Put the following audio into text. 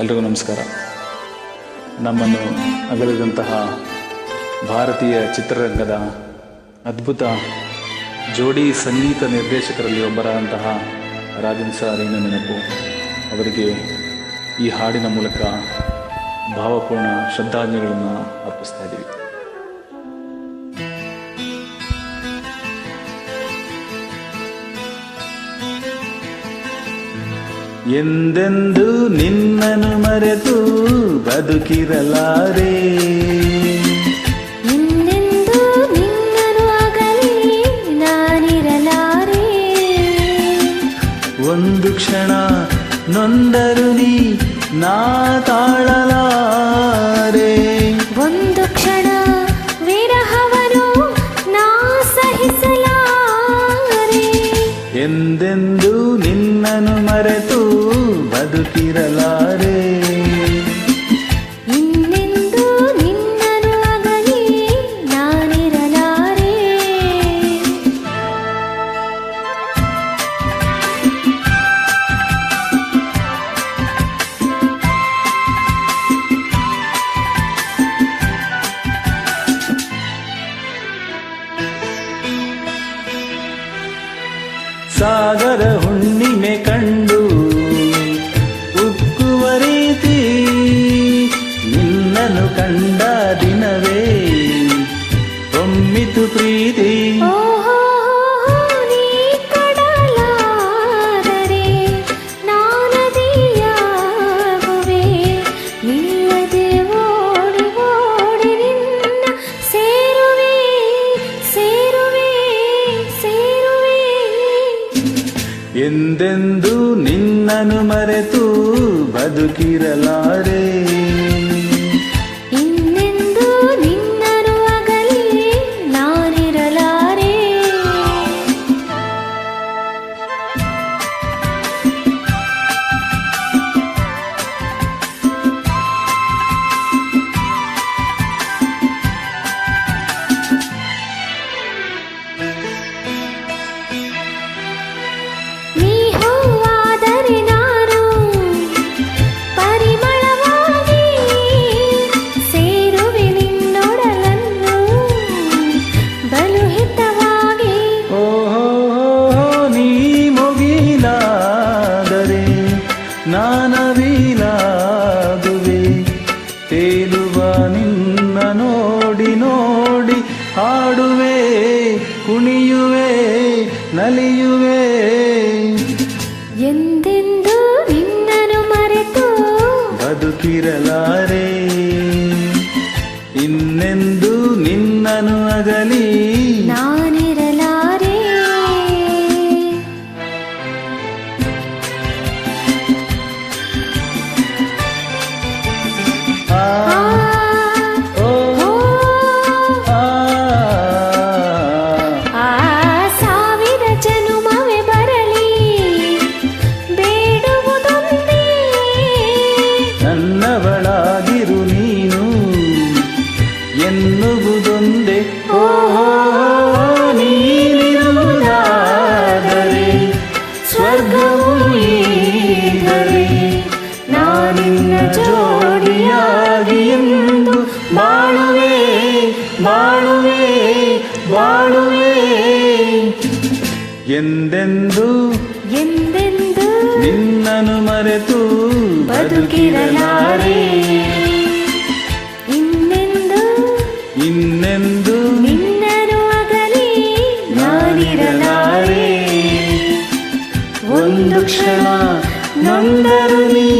ಎಲ್ರಿಗೂ ನಮಸ್ಕಾರ. ನಮ್ಮನ್ನು ಅಗಲಿದಂತಹ ಭಾರತೀಯ ಚಿತ್ರರಂಗದ ಅದ್ಭುತ ಜೋಡಿ ಸಂಗೀತ ನಿರ್ದೇಶಕರಲ್ಲಿ ಒಬ್ಬರಾದಂತಹ ರಾಜನ್ ಸಾರಿನ ನೆನಪು. ಅವರಿಗೆ ಈ ಹಾಡಿನ ಮೂಲಕ ಭಾವಪೂರ್ಣ ಶ್ರದ್ಧಾಂಜಲಿಗಳನ್ನು ಅರ್ಪಿಸ್ತಾ ಇದ್ದೀವಿ. ಎಂದೆಂದು ನಿನ್ನನು ಮರೆತು ಬದುಕಿರಲಾರೆ? ಇನ್ನೆಂದು ನಿನ್ನನು ಅಗಲಿ ನಾನಿರಲಾರೆ? ಒಂದು ಕ್ಷಣ ನೊಂದರು ನೀ ನಾ ತಾಳಲಾರೆ? ಒಂದು ಕ್ಷಣ ವಿರಹವನು ನಾ ಸಹಿಸಲಾರೆ? ಎಂದೆಂದು ನಿನ್ನನು ಮರೆತು ಬದುಕಿರಲಾರೆ. ಇನ್ನೆಂದು ನಿನ್ನನು ಅಗಲಿ ನಾನಿರಲಾರೆ. ಸಾಗರ ಹುಣ್ಣಿಮೆ ಕಂಡ ದಿನವೇ ಒಮ್ಮಿತು ಪ್ರೀತಿ. ಎಂದೆಂದು ನಿನ್ನನು ಮರೆತು ಬದುಕಿರಲಾರೆ. ತೇಲುವ ನಿನ್ನ ನೋಡಿ ನೋಡಿ ಹಾಡುವೆ ಕುಣಿಯುವೆ ನಲಿಯುವೆ. ಎಂದೆಂದು ನಿನ್ನನು ಮರೆತು ಬದುಕಿರಲಾರೆ ಇನ್ನೆಂದು ನಿನ್ನನು ಅಗಲಿ. ನಾನಿರಲಾರೆ ಬಾಳುವೆ ಎಂದೆಂದು ಎಂದೆಂದು ನಿನ್ನನು ಮರೆತು ಬದುಕಿರಲಾರೆ. ಇನ್ನೆಂದು ಇನ್ನೆಂದು ನಿನ್ನನು ಅಗಲಿ ನಾನಿರಲಾರೆ. ಒಂದು ಕ್ಷಣ ನಂದರು ನೀ